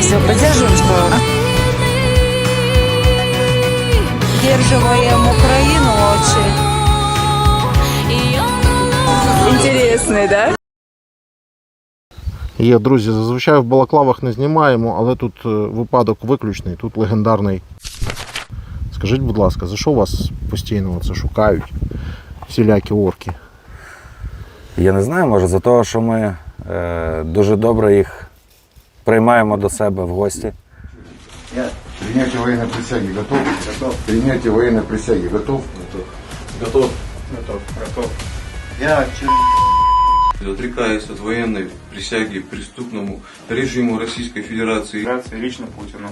Настя, поддерживаем, что поддерживаем Украину очень. Интересный, да? Є, друзі, зазвичай в балаклавах не знімаємо, але тут е, випадок виключний, тут легендарний. Скажіть, будь ласка, за що вас постійно це шукають? Всілякі орки. Я не знаю, може, за те, що ми е, дуже добре їх приймаємо до себе в гості. Принятие военной присяги готов? Готов. Принятие военной присяги готов? Готов. Я Отрекаясь от военной присяги преступному режиму Российской Федерации Федерации лично Путину.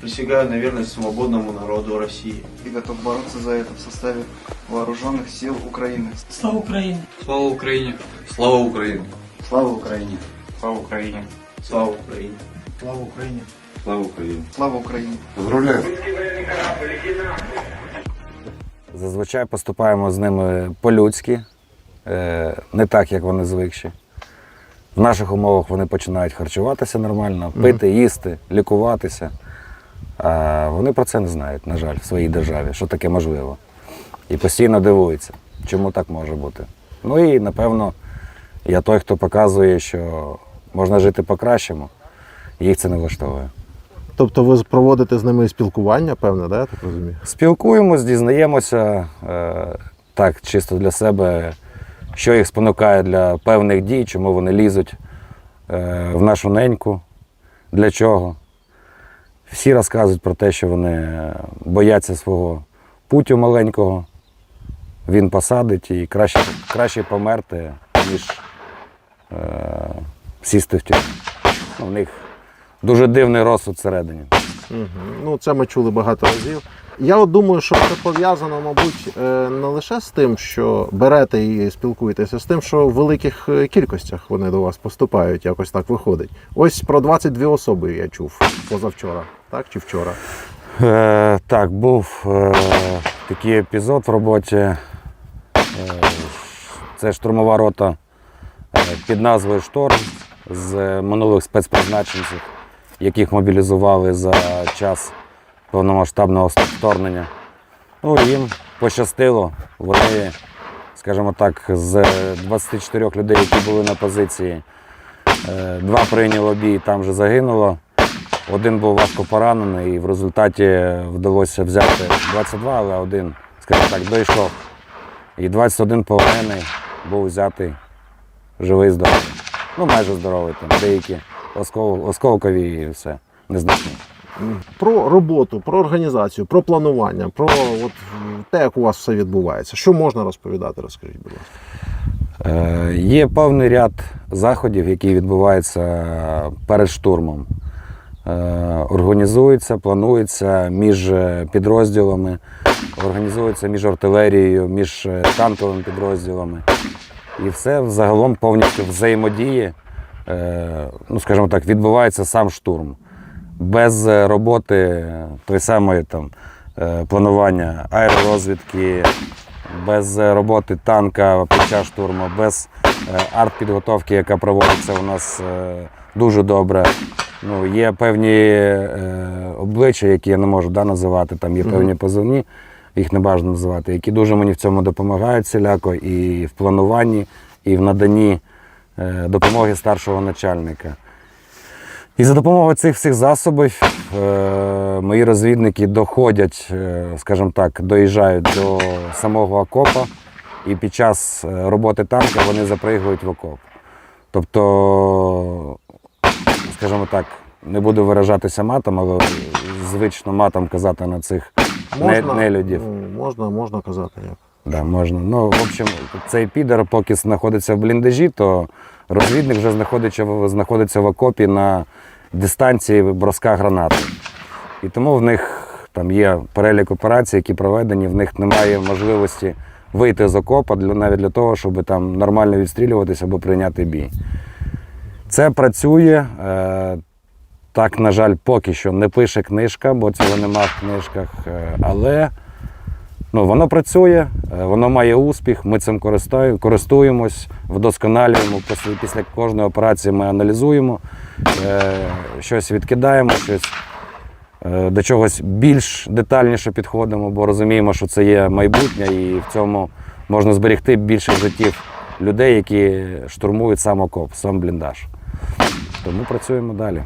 Присягаю на верность свободному народу России. И готов бороться за это в составе вооруженных сил Украины. Слава Украине! Слава Украине! Слава Украине! Слава Украине! Слава Украине! Слава Украине! Слава Украине! Слава Украине! Поздравляю. Зазвичай поступаємо з ними по-людськи, е, не так, як вони звикші. В наших умовах вони починають харчуватися нормально, пити, їсти, лікуватися. А вони про це не знають, на жаль, в своїй державі, що таке можливо. І постійно дивуються, чому так може бути. Ну і напевно, я той, хто показує, що можна жити по-кращому, їх це не влаштовує. Тобто ви проводите з ними спілкування, певне, да, я так розумію? Спілкуємось, дізнаємося е, так, чисто для себе, що їх спонукає для певних дій, чому вони лізуть е, в нашу неньку, для чого. Всі розказують про те, що вони бояться свого путю маленького. Він посадить і краще, краще померти, ніж е, сісти в тюрму. Ну, них дуже дивний розсуд всередині. Угу. Ну, це ми чули багато разів. Я от думаю, що це пов'язано, мабуть, е, не лише з тим, що берете і спілкуєтеся, з тим, що в великих е, кількостях вони до вас поступають, якось так виходить. Ось про 22 особи я чув позавчора, так чи вчора. Е, так, був е, такий епізод в роботі. Е, це штурмова рота е, під назвою Шторм з минулих спецпризначенців, яких мобілізували за час повномасштабного вторгнення. Ну, їм пощастило. Вони, скажімо так, з 24 людей, які були на позиції, е, два прийняло бій, там вже загинуло. Один був важко поранений, і в результаті вдалося взяти 22, але один, скажімо так, дійшов. І 21 полонений був взятий живий, здоровий. Ну, майже здоровий, там, деякі оскол- осколкові і все, незначні. Про роботу, про організацію, про планування, про от, те, як у вас все відбувається. Що можна розповідати, розкажіть, будь ласка. Е, Є певний ряд заходів, які відбуваються перед штурмом. Е, Організуються, плануються між підрозділами, організуються між артилерією, між е, танковими підрозділами. І все взагалом повністю взаємодіє, е, ну, скажімо так, відбувається сам штурм. Без е, роботи той самої там, е, планування аеророзвідки, без роботи танка під час штурму, без артпідготовки, яка проводиться у нас дуже добре. Ну, є певні обличчя, які я не можу да, називати, там є певні позивні, їх не бажано називати, які дуже мені в цьому допомагають всіляко і в плануванні, і в наданні е, допомоги старшого начальника. І за допомогою цих всіх засобів е, мої розвідники доходять, е, скажімо так, доїжджають до самого окопа, і під час роботи танка вони запригують в окоп. Тобто, скажімо так, не буду виражатися матом, але звично матом казати на цих не, нелюдів. ну, можна, можна казати як. Да, можна. Ну, в общем, цей підер, поки знаходиться в бліндажі, то розвідник вже знаходиться, в- знаходиться в окопі на дистанції броска гранати. І тому в них там є перелік операцій, які проведені, в них немає можливості вийти з окопа для, навіть для того, щоб там нормально відстрілюватися або прийняти бій. Це працює. Е, так, на жаль, поки що не пише книжка, бо цього нема в книжках. Е, але Ну, воно працює, е, воно має успіх, ми цим користуємось, вдосконалюємо. Після, кожної операції ми аналізуємо, е, щось відкидаємо, щось до чогось більш детальніше підходимо, бо розуміємо, що це є майбутнє, і в цьому можна зберегти більше життів людей, які штурмують сам окоп, сам бліндаж. Тому працюємо далі.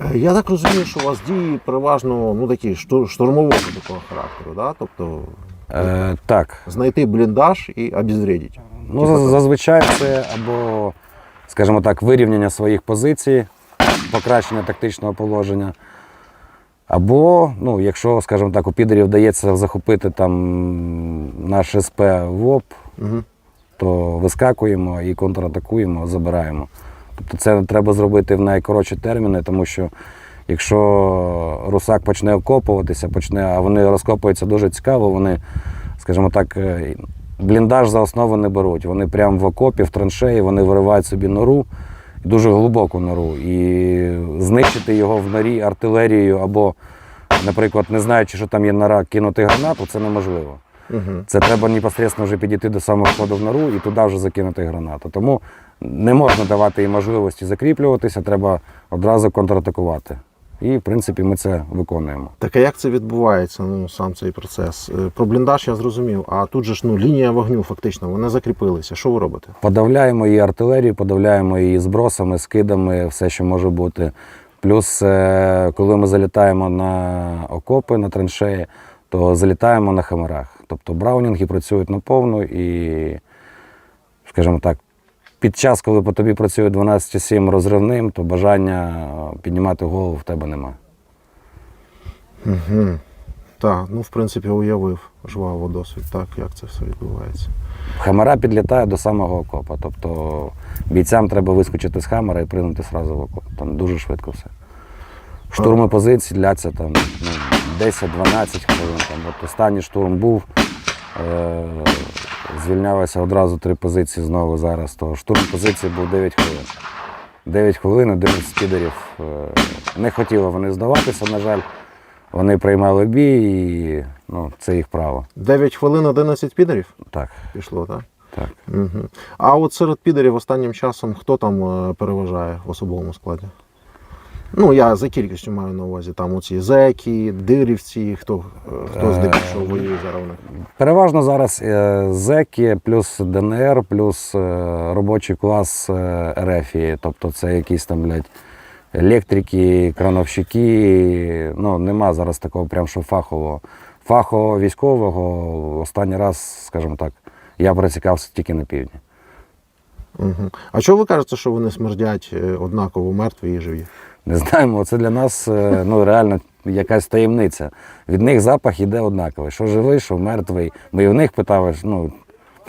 Е, Я так розумію, що у вас дії переважно ну, такі штурмового такого характеру, да? тобто Е, так, знайти бліндаж і обезвредити. Ну, за- зазвичай це або, скажімо так, вирівняння своїх позицій, покращення тактичного положення. Або, ну, якщо, скажімо так, у підерів вдається захопити там наш СП в ОП, Угу. то вискакуємо і контратакуємо, забираємо. Тобто це треба зробити в найкоротші терміни, тому що якщо русак почне окопуватися, почне, а вони розкопуються дуже цікаво, вони, скажімо так, е, бліндаж за основу не беруть. Вони прямо в окопі, в траншеї, вони виривають собі нору, дуже глибоку нору. І знищити його в норі артилерією або, наприклад, не знаючи, що там є нора, кинути гранату, це неможливо. Це треба непосередньо вже підійти до самого входу в нору і туди вже закинути гранату. Тому не можна давати їм можливості закріплюватися, треба одразу контратакувати. І, в принципі, ми це виконуємо. Так а як це відбувається, ну, сам цей процес? Е, Про бліндаж я зрозумів, а тут же ж ну, лінія вогню фактично, вони закріпилися. Що ви робите? Подавляємо її артилерію, подавляємо її збросами, скидами, все, що може бути. Плюс, е, коли ми залітаємо на окопи, на траншеї, то залітаємо на хамерах. Тобто браунінги працюють наповну і, скажімо так, під час, коли по тобі працює 12,7 розривним, то бажання піднімати голову в тебе немає. Угу. Так, ну в принципі уявив жваво досвід, так, як це все відбувається. Хамера підлітає до самого окопа. Тобто бійцям треба вискочити з хамера і пригнути одразу в окоп. Там дуже швидко все. Штурми позицій дляться там ну, 10-12 хвилин. Там, от останній штурм був, е- звільнялося одразу три позиції знову зараз. То штурм позиції був 9 хвилин. 9 хвилин, 11 спідерів е- не хотіли вони здаватися, на жаль. Вони приймали бій і ну, це їх право. 9 хвилин 11 підерів Так, пішло, так? так. Угу. А от серед підерів останнім часом хто там е, переважає в особовому складі? Ну, я за кількістю маю на увазі. Там оці зеки, дирівці, хто, е, хто здебільшого воює зараз. Переважно зараз е, зеки, плюс ДНР, плюс е, робочий клас е, Тобто це якісь там, блядь, електрики, крановщики. Ну, нема зараз такого прям що фахового. Фахового військового останній раз, скажімо так, я пересікався тільки на півдні. Угу. А чого ви кажете, що вони смердять е, однаково мертві і живі? Не знаємо, це для нас е, ну, реально якась таємниця. Від них запах іде однаковий. Що живий, що мертвий. Ми і в них питали, ну,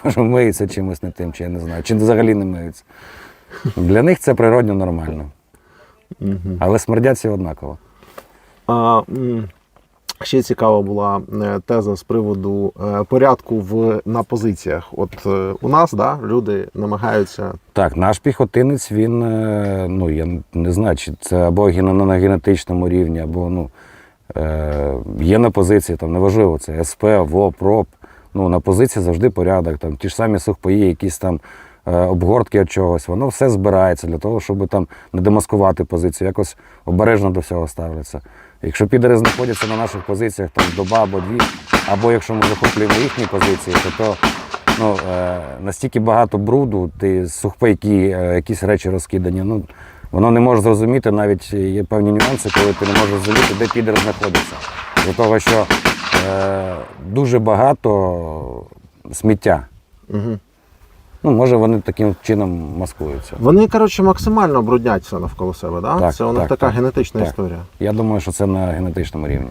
що миються чимось не тим, чи я не знаю, чи взагалі не миються. Для них це природньо нормально. Але смердять всі однаково. А, ще цікава була е, теза з приводу е, порядку в, на позиціях. От е, у нас да, люди намагаються. Так, наш піхотинець, він, ну, я не знаю, чи це або на генетичному рівні, або ну, є на позиції, там неважливо, це СП, ВОП, РОП. Ну, на позиції завжди порядок, там ті ж самі сухпаї, якісь там обгортки від чогось, воно все збирається для того, щоб там не демаскувати позицію, якось обережно до всього ставляться. Якщо підери знаходяться на наших позиціях там доба або дві, або якщо ми захоплюємо їхні позиції, то, то ну, е, настільки багато бруду, ти сухпайки, е, якісь речі розкидані. Ну, воно не може зрозуміти, навіть є певні нюанси, коли ти не можеш зрозуміти, де підер знаходиться. До того, що е, дуже багато сміття. Угу. Ну, може, вони таким чином маскуються. Вони, коротше, максимально бруднять все навколо себе, да? Так, Це у них так, така так, генетична так. історія. Я думаю, що це на генетичному рівні.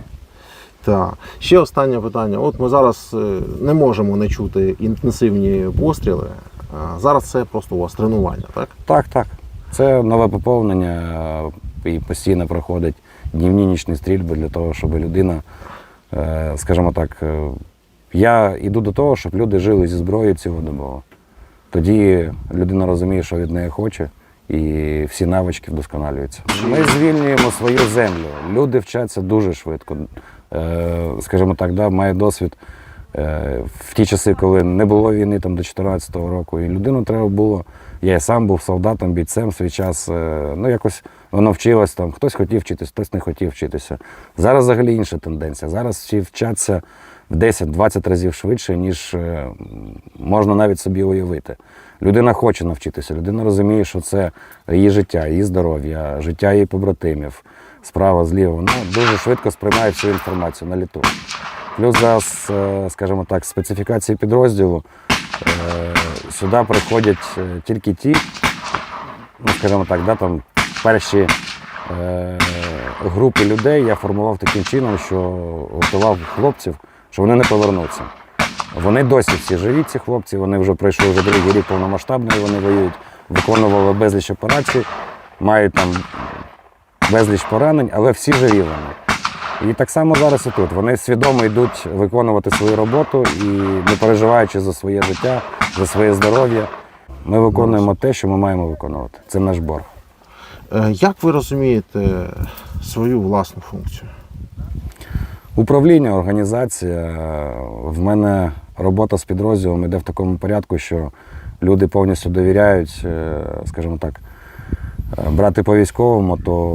Так. Ще останнє питання. От ми зараз е, не можемо не чути інтенсивні постріли. Зараз це просто у вас тренування, так? Так, так. Це нове поповнення е, і постійно проходить днівні нічні стрільби для того, щоб людина, е, скажімо так, е, я йду до того, щоб люди жили зі зброєю цілодобово. Тоді людина розуміє, що від неї хоче, і всі навички вдосконалюються. Ми звільнюємо свою землю. Люди вчаться дуже швидко. Е, Скажімо так, да, має досвід е, в ті часи, коли не було війни там, до 2014 року. І людину треба було. Я сам був солдатом, бійцем свій час. е, Ну, якось воно вчилось там, хтось хотів вчитися, хтось не хотів вчитися. Зараз взагалі інша тенденція. Зараз всі вчаться в 10-20 разів швидше, ніж е, можна навіть собі уявити. Людина хоче навчитися, людина розуміє, що це її життя, її здоров'я, життя її побратимів, справа, зліва. Вона дуже швидко сприймає всю інформацію на літу. Плюс зараз, е, скажімо так, специфікації підрозділу е, сюди приходять тільки ті, ну, скажімо так, да, там перші групи людей я формував таким чином, що готував хлопців, що вони не повернуться. Вони досі всі живі, ці хлопці, вони вже пройшли вже другий рік повномасштабної, вони воюють, виконували безліч операцій, мають там безліч поранень, але всі живі вони. І так само зараз і тут. Вони свідомо йдуть виконувати свою роботу і не переживаючи за своє життя, за своє здоров'я. Ми виконуємо те, що ми маємо виконувати. Це наш борг. Е, Як ви розумієте свою власну функцію? Управління, організація. В мене робота з підрозділом йде в такому порядку, що люди повністю довіряють, е, скажімо так, е, брати по військовому, то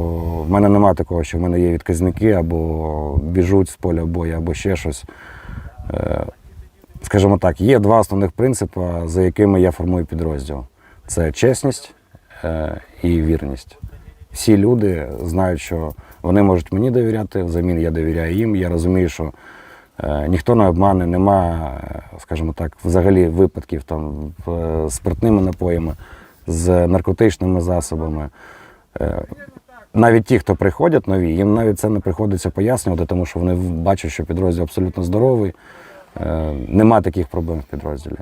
в мене немає такого, що в мене є відказники або біжуть з поля бою, або ще щось. Е, Скажімо так, є два основних принципи, за якими я формую підрозділ: це чесність і вірність. Всі люди знають, що вони можуть мені довіряти, взамін я довіряю їм. Я розумію, що е, ніхто не обмане, нема, е, скажімо так, взагалі випадків там з спиртними напоями, з наркотичними засобами. Е, навіть ті, хто приходять нові, їм навіть це не приходиться пояснювати, тому що вони бачать, що підрозділ абсолютно здоровий, е, нема таких проблем в підрозділі.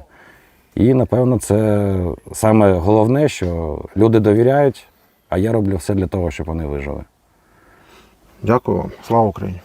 І напевно це саме головне, що люди довіряють, а я роблю все для того, щоб вони вижили. Дякую вам. Слава Україні!